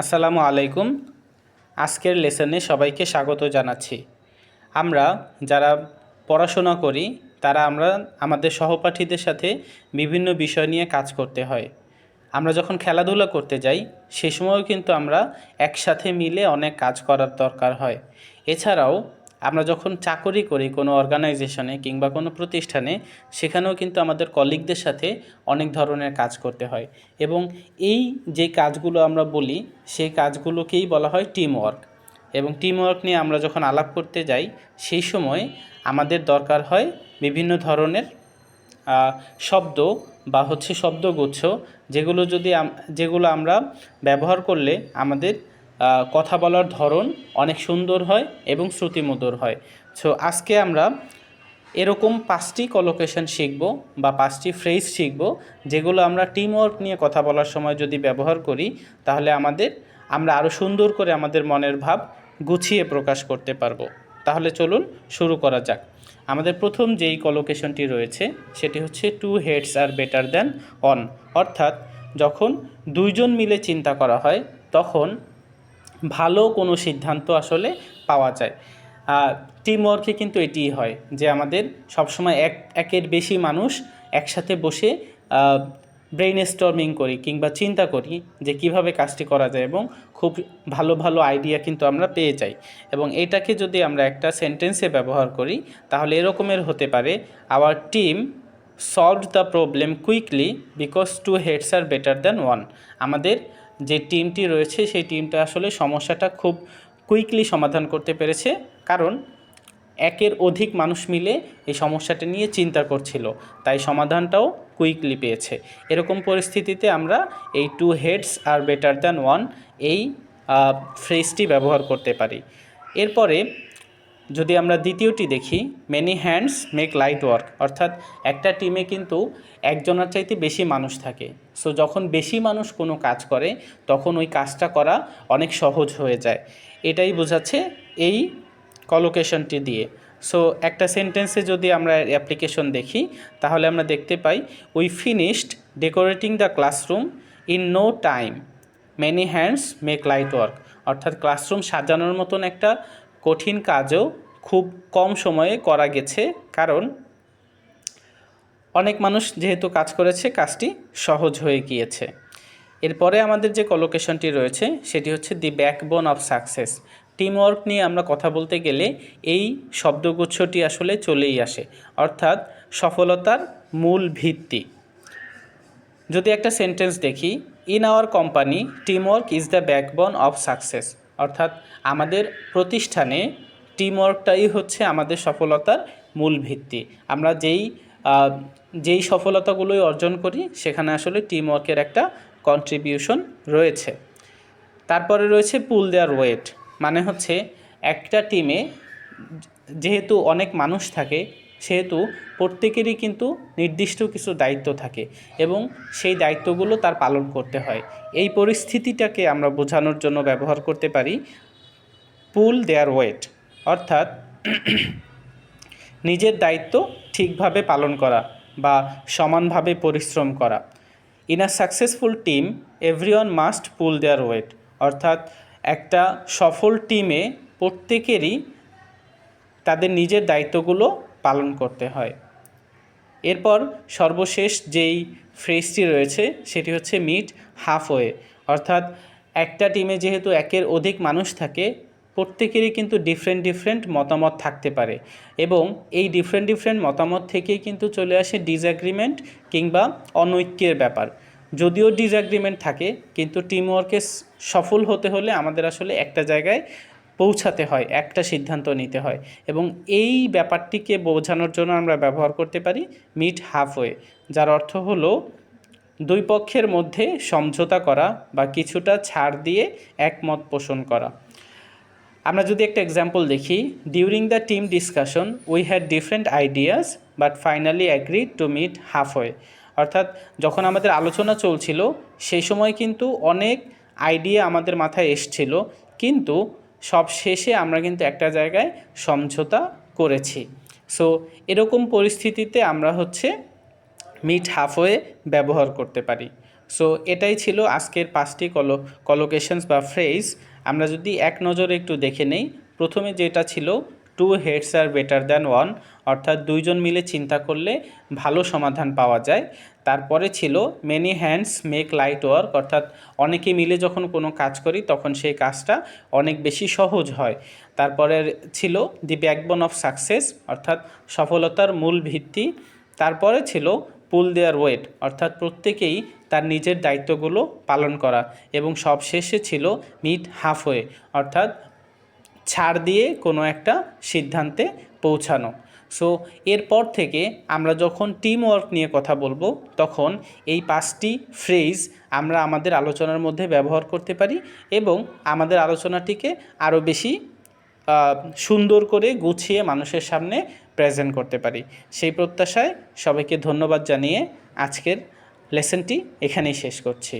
আসসালামু আলাইকুম। আজকের লেসনে সবাইকে স্বাগত জানাচ্ছি। আমরা যারা পড়াশোনা করি, তারা আমরা আমাদের সহপাঠীদের সাথে বিভিন্ন বিষয় নিয়ে কাজ করতে হয়। আমরা যখন খেলাধুলা করতে যাই, সে সময়ও কিন্তু আমরা একসাথে মিলে অনেক কাজ করার দরকার হয়। এছাড়াও আমরা যখন চাকরি করি কোনো অর্গানাইজেশনে কিংবা কোনো প্রতিষ্ঠানে, সেখানেও কিন্তু আমাদের কলিগদের সাথে অনেক ধরনের কাজ করতে হয়। এবং এই যে কাজগুলো আমরা বলি, সেই কাজগুলোকেই বলা হয় টিম ওয়ার্ক এবং টিম ওয়ার্ক নিয়ে আমরা যখন আলাপ করতে যাই, সেই সময় আমাদের দরকার হয় বিভিন্ন ধরনের শব্দ বা হচ্ছে শব্দগুচ্ছ, যেগুলো যদি যেগুলো আমরা ব্যবহার করলে আমাদের কথা বলার ধরন অনেক সুন্দর হয় এবং শ্রুতিমধুর হয়। সো আজকে আমরা এরকম পাঁচটি কলোকেশন শিখব বা পাঁচটি ফ্রেজ শিখব যেগুলো আমরা টিম ওয়ার্ক নিয়ে কথা বলার সময় যদি ব্যবহার করি, তাহলে আমাদের, আমরা আরও সুন্দর করে আমাদের মনের ভাব গুছিয়ে প্রকাশ করতে পারব। তাহলে চলুন শুরু করা যাক। আমাদের প্রথম যেই কলোকেশনটি রয়েছে, সেটি হচ্ছে two heads are better than one অর্থাৎ, যখন দুইজন মিলে চিন্তা করা হয়, তখন ভালো কোনো সিদ্ধান্ত আসলে পাওয়া যায়। টিম ওয়ার্কে কিন্তু এটিই হয় যে আমাদের সবসময় এক, একের বেশি মানুষ একসাথে বসে ব্রেইন স্টর্মিং করি কিংবা চিন্তা করি যে কীভাবে কাজটি করা যায় এবং খুব ভালো ভালো আইডিয়া কিন্তু আমরা পেয়ে যাই। এবং এটাকে যদি আমরা একটা সেন্টেন্সে ব্যবহার করি, তাহলে এরকমের হতে পারে our team solve the problem quickly because two heads are better than one আমাদের যে টিমটি রয়েছে, সেই টিমটা আসলে সমস্যাটা খুব কুইকলি সমাধান করতে পেরেছে। কারণ একের অধিক মানুষ মিলে এই সমস্যাটা নিয়ে চিন্তা করছিল। তাই সমাধানটাও কুইকলি পেয়েছে। এরকম পরিস্থিতিতে আমরা এই two heads are better than one এই ফ্রেজটি ব্যবহার করতে পারি। এরপরে যদি আমরা দ্বিতীয়টি দেখি many hands make light work অর্থাৎ একটা টিমে কিন্তু একজনের চাইতে বেশি মানুষ থাকে। সো যখন বেশি মানুষ কোনো কাজ করে, তখন ওই কাজটা করা অনেক সহজ হয়ে যায়। এটাই বোঝাচ্ছে এই কলোকেশনটি দিয়ে। সো একটা সেন্টেন্সে যদি আমরা অ্যাপ্লিকেশন দেখি, তাহলে আমরা দেখতে পাই we finished decorating the classroom in no time many hands make light work অর্থাৎ ক্লাসরুম সাজানোর মতন একটা কঠিন কাজও খুব কম সময়ে করা গেছে, কারণ অনেক মানুষ যেহেতু কাজ করেছে, কাজটি সহজ হয়ে গিয়েছে। এরপরে আমাদের যে কলোকেশনটি রয়েছে, সেটি হচ্ছে the backbone of success teamwork নিয়ে আমরা কথা বলতে গেলে এই শব্দগুচ্ছটি আসলে চলেই আসে, অর্থাৎ সফলতার মূল ভিত্তি। যদি একটা সেন্টেন্স দেখি in our company teamwork is the backbone of success অর্থাৎ আমাদের প্রতিষ্ঠানে টিমওয়ার্কটাই হচ্ছে আমাদের সফলতার মূল ভিত্তি। আমরা যেই যেই সফলতাগুলোই অর্জন করি, সেখানে আসলে টিমওয়ার্কের একটা কন্ট্রিবিউশন রয়েছে। তারপরে রয়েছে পুল দেয়ার ওয়েট মানে হচ্ছে একটা টিমে যেহেতু অনেক মানুষ থাকে সেহেতু প্রত্যেকেরই কিন্তু নির্দিষ্ট কিছু দায়িত্ব থাকে এবং সেই দায়িত্বগুলো তার পালন করতে হয়। এই পরিস্থিতিটাকে আমরা বোঝানোর জন্য ব্যবহার করতে পারি পুল দেয়ার ওয়েট, অর্থাৎ নিজের দায়িত্ব ঠিকভাবে পালন করা বা সমানভাবে পরিশ্রম করা। In a successful team everyone must pull their weight অর্থাৎ একটা সফল টিমে প্রত্যেকেরই তাদের নিজের দায়িত্বগুলো পালন করতে হয়। এরপর সর্বশেষ যেই ফ্রেজটি রয়েছে, সেটি হচ্ছে মিট হাফওয়ে। অর্থাৎ একটা টিমে যেহেতু একের অধিক মানুষ থাকে, প্রত্যেকেরই কিন্তু ডিফারেন্ট ডিফারেন্ট মতামত থাকতে পারে এবং এই ডিফারেন্ট ডিফারেন্ট মতামত থেকেই কিন্তু চলে আসে ডিসঅ্যাগ্রিমেন্ট কিংবা অনৈক্যের ব্যাপার। যদিও ডিসঅ্যাগ্রিমেন্ট থাকে, কিন্তু টিমওয়ার্কে সফল হতে হলে আমাদের আসলে একটা জায়গায় পৌঁছাতে হয়, একটা সিদ্ধান্ত নিতে হয়। এবং এই ব্যাপারটিকে বোঝানোর জন্য আমরা ব্যবহার করতে পারি মিট হাফওয়ে, যার অর্থ হলো দুই পক্ষের মধ্যে সমঝোতা করা বা কিছুটা ছাড় দিয়ে একমত পোষণ করা। আমরা যদি একটা এক্সাম্পল দেখি during the team discussion we had different ideas but finally agree to meet halfway অর্থাৎ যখন আমাদের আলোচনা চলছিল, সেই সময় কিন্তু অনেক আইডিয়া আমাদের মাথায় এসছিল, কিন্তু সব শেষে আমরা কিন্তু একটা জায়গায় সমঝোতা করেছি। সো এরকম পরিস্থিতিতে আমরা হচ্ছে মিট হাফওয়ে ব্যবহার করতে পারি। সো এটাই ছিল আজকের পাঁচটি কলো কলোকেশনস বা ফ্রেজ আমরা যদি এক নজরে একটু দেখে নেই, প্রথমে যেটা ছিল two heads are better than one অর্থাৎ দুইজন মিলে চিন্তা করলে ভালো সমাধান পাওয়া যায়। তারপরে ছিল many hands make light work অর্থাৎ অনেকে মিলে যখন কোনো কাজ করি তখন সেই কাজটা অনেক বেশি সহজ হয়। তারপরে ছিল দি ব্যাকবোন অফ সাকসেস অর্থাৎ সফলতার মূল ভিত্তি। তারপরে ছিল পুল দেয়ার ওয়েট অর্থাৎ প্রত্যেকেই তার নিজের দায়িত্বগুলো পালন করা। এবং সবশেষে ছিল মিট হাফওয়ে অর্থাৎ ছাড় দিয়ে কোনো একটা সিদ্ধান্তে পৌঁছানো। সো এরপর থেকে আমরা যখন টিম ওয়ার্ক নিয়ে কথা বলব, তখন এই পাঁচটি ফ্রেজ আমরা আমাদের আলোচনার মধ্যে ব্যবহার করতে পারি এবং আমাদের আলোচনাটিকে আরও বেশি সুন্দর করে গুছিয়ে মানুষের সামনে প্রেজেন্ট করতে পারি। সেই প্রত্যাশায় সবাইকে ধন্যবাদ জানিয়ে আজকের লেসনটি এখানেই শেষ করছি।